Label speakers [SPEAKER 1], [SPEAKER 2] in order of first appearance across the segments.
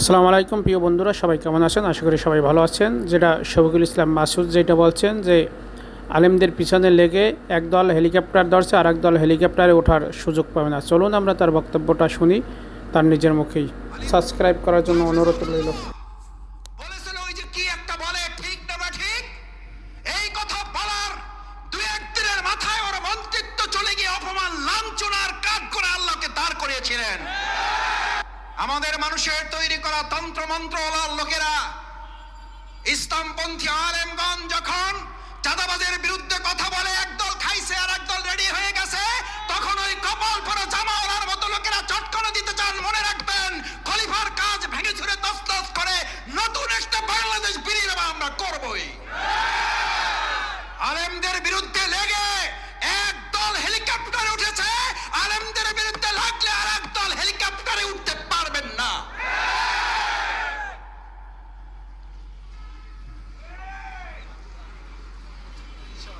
[SPEAKER 1] আসসালামু আলাইকুম, প্রিয় বন্ধুরা, সবাই কেমন আছেন? আশা করি সবাই ভালো আছেন। যেটা শফিকুল ইসলাম মাসুদ যেটা বলছেন যে, আলেমদের পিছনে লেগে একদল হেলিকপ্টার ধরছে আর একদল হেলিকপ্টারে ওঠার সুযোগ পাবে না। চলুন আমরা তার বক্তব্যটা শুনি, তার নিজের মুখেই। সাবস্ক্রাইব করার জন্য অনুরোধ রইল।
[SPEAKER 2] আমাদের মানুষের তৈরি করা তন্ত্র মন্ত্রওয়ালার লোকেরা। ইসলামপন্থী আলেমগঞ্জ যখন চাঁদাবাজের বিরুদ্ধে কথা বলে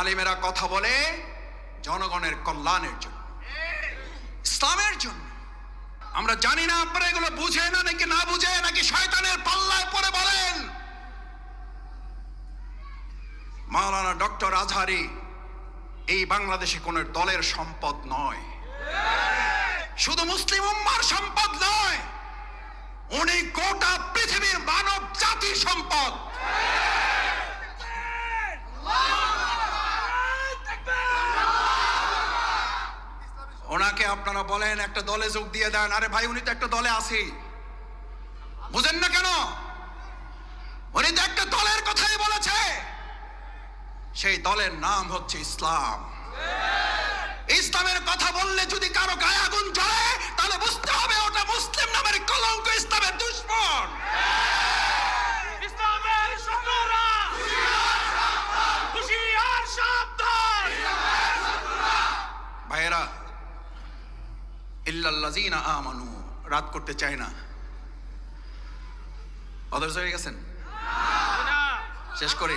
[SPEAKER 2] আলিমেরা কথা বলে জনগণের কল্যাণের জন্য, ইসলামের জন্য। আমরা জানি না আপনারা এগুলো বুঝে না নাকি না বুঝে, নাকি শয়তানের পাল্লায় পড়ে বলেন। মাওলানা ডক্টর আজহারি, এই বাংলাদেশে কোন দলের সম্পদ নয়। শুধু মুসলিম উম্মার সম্পদ নয় উনি গোটা পৃথিবীর মানব জাতির সম্পদ। ওনাকে আপনারা বলেন, একটা দলে যোগ দিয়ে দেন। আরে ভাই, উনি তো একটা দলে আছি। বুঝেন না কেন? উনি তো একটা দলের কথাই বলেছে। সেই দলের নাম হচ্ছে ইসলাম। ইসলামের কথা বললে যদি কারও গায়ে ইল্লাল্লাযিনা আমানু। রাত করতে চায় না। অদর্শ হয়ে গেছেন? শেষ করে।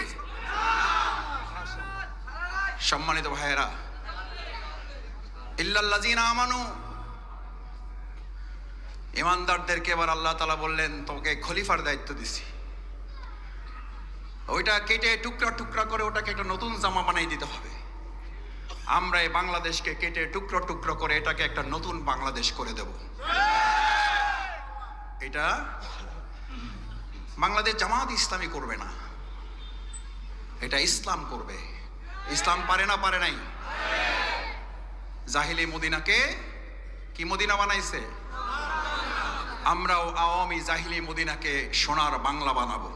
[SPEAKER 2] সম্মানিত ভাইয়েরা, ইল্লাল্লাযিনা আমানু। ইমানদারদেরকে এবার আল্লাহ তালা বললেন তোকে খলিফার দায়িত্ব দিছি। ওইটা কেটে টুকরা টুকরা করে ওটাকে একটা নতুন জামা বানাই দিতে হবে। আমরা এই বাংলাদেশকে কেটে টুকরো টুকরো করে এটাকে একটা নতুন বাংলাদেশ করে দেব। এটা বাংলাদেশ জামাত ইসলামী করবে না। এটা ইসলাম করবে। ইসলাম পারে না পারে নাই। জাহিলি মদিনাকে কি মদিনা বানাইছে? আমরাও আওয়ামী জাহিলি মদিনাকে সোনার বাংলা বানাবো।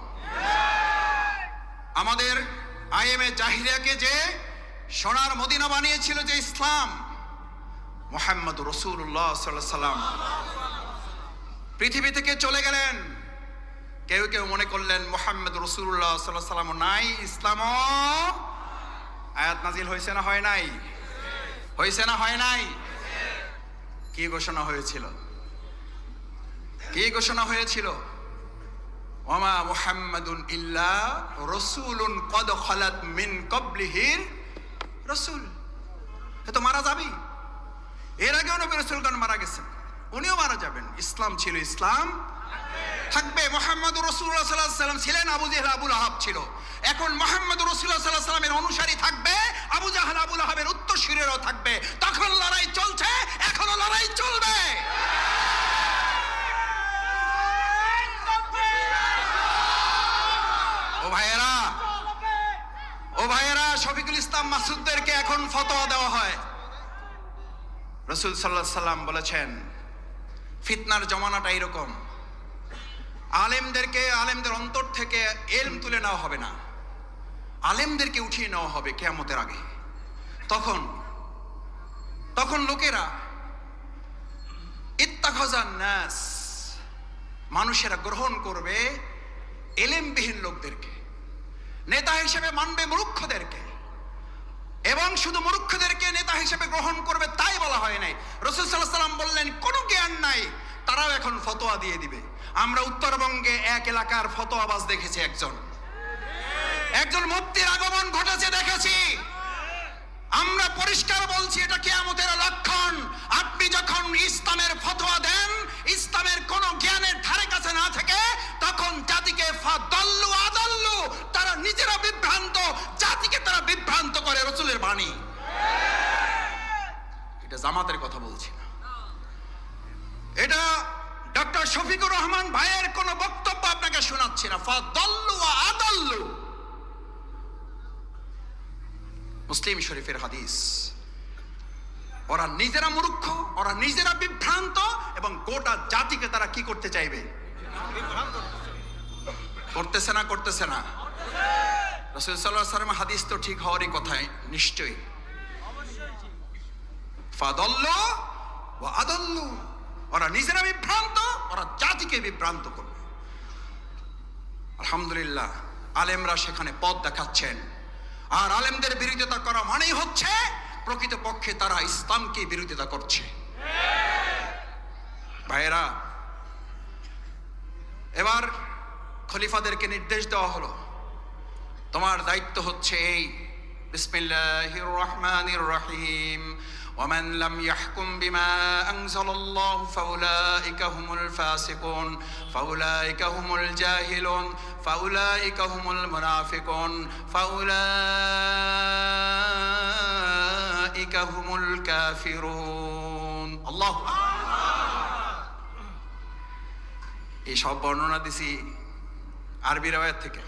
[SPEAKER 2] আমাদের আইএমএ জাহিরিয়াকে যে সোনার মদিনা বানিয়েছিল যে ইসলাম। মোহাম্মদ রসুল্লাহ সাল্লাম পৃথিবী থেকে চলে গেলেন। কেউ কেউ মনে করলেন মোহাম্মদ রসুল্লাহ সাল্লাহ সাল্লাম নাই ইসলাম আয়াত নাজিল হয়েছে না হয় নাই? হয়েছে না হয় নাই? কি ঘোষণা হয়েছিল? কি ঘোষণা হয়েছিল? ওমা মুহাম্মাদুন ইল্লা রসুলুন কদ খালাত মিন কবলিহির রসুল তো মারা যাবি এর আগেও নবী রসুলগণ মারা গেছেন, উনিও মারা যাবেন। ইসলাম ছিল ইসলাম, থাকবে মোহাম্মদ রসুল্লাহ সাল্লাহ সাল্লাম ছিলেন আবু জেহেল আবুল আহাব ছিল। এখন মোহাম্মদ রসুল্লাহ সাল্লাহ সাল্লামের অনুসারী থাকবে, আবু জাহাল আবুল আহাবের উত্তরসূরিরাও থাকবে তখন লড়াই চলছে এখনও লড়াই চলবে ও ভাইয়েরা ও ভাইয়েরা শফিকুল ইসলাম মাসুদদেরকে এখন ফতোয়া দেওয়া হয়। রসুল সাল্লাহ সাল্লাম বলেছেন, ফিতনার জমানাটা এরকম। আলেমদেরকে, আলেমদের অন্তর থেকে এলম তুলে নেওয়া হবে না। আলেমদেরকে উঠিয়ে নেওয়া হবে কেয়ামতের আগে। তখন তখন লোকেরা ইত্তাখাজান নাস, মানুষেরা গ্রহণ করবে এলেমবিহীন লোকদেরকে। নেতা হিসেবে মানবে মূর্খদেরকে। এবং শুধু মূর্খদেরকে নেতা হিসেবে গ্রহণ করবে তাই বলা হয় নাই। রসুল সাল্লাহ সাল্লাম বললেন, কোনো জ্ঞান নাই, তারাও এখন ফতোয়া দিয়ে দিবে। আমরা উত্তরবঙ্গে এক এলাকার ফতোয়াবাজ দেখেছি একজন। একজন মুক্তির আগমন ঘটেছে দেখেছি। আমরা পরিষ্কার বলছি, এটা কিয়ামতের লক্ষণ। আপনি যখন ইসলামের ফতোয়া দেন, ইসলামের কোন জ্ঞানের ধারে কাছে না থেকে বাণী এটা জামাতের কথা বলছি না। এটা ডক্টর শফিকুর রহমান ভাইয়ের কোন বক্তব্য আপনাকে শোনাচ্ছি না। ফাদল্লু আদল্লু। মুসলিম শরীফের হাদিস। ওরা নিজেরা মূর্খ, ওরা নিজেরা বিভ্রান্ত এবং গোটা জাতিকে তারা কি করতে চাইবে? করতেছে না করতেছে না। রসুল সাল্লাহ সাল্লাম হাদিস তো ঠিক হওয়ারই কথাই, নিশ্চয়ই। ফাদল্ল ও আদল্ল। ওরা নিজেরা বিভ্রান্ত, ওরা জাতিকে বিভ্রান্ত করবে। আলহামদুলিল্লাহ, আলেমরা সেখানে পথ দেখাচ্ছেন। আর আলেমদের বিরোধিতা করা মানেই হচ্ছে, প্রকৃতপক্ষে তারা ইসলামকে বিরোধিতা করছে। ভাইয়েরা, এবার খলিফাদেরকে নির্দেশ দেওয়া হলো। তোমার দায়িত্ব হচ্ছে এই বিসমিল্লাহির রহমানির রহিম ومن لم يحكم بما أنزل الله فأولئك هم الفاسقون فأولئك هم الجاهلون فأولئك هم المنافقون فأولئك هم الكافرون الله এই সব বর্ণনা দিছি আরবি রাওয়াত থেকে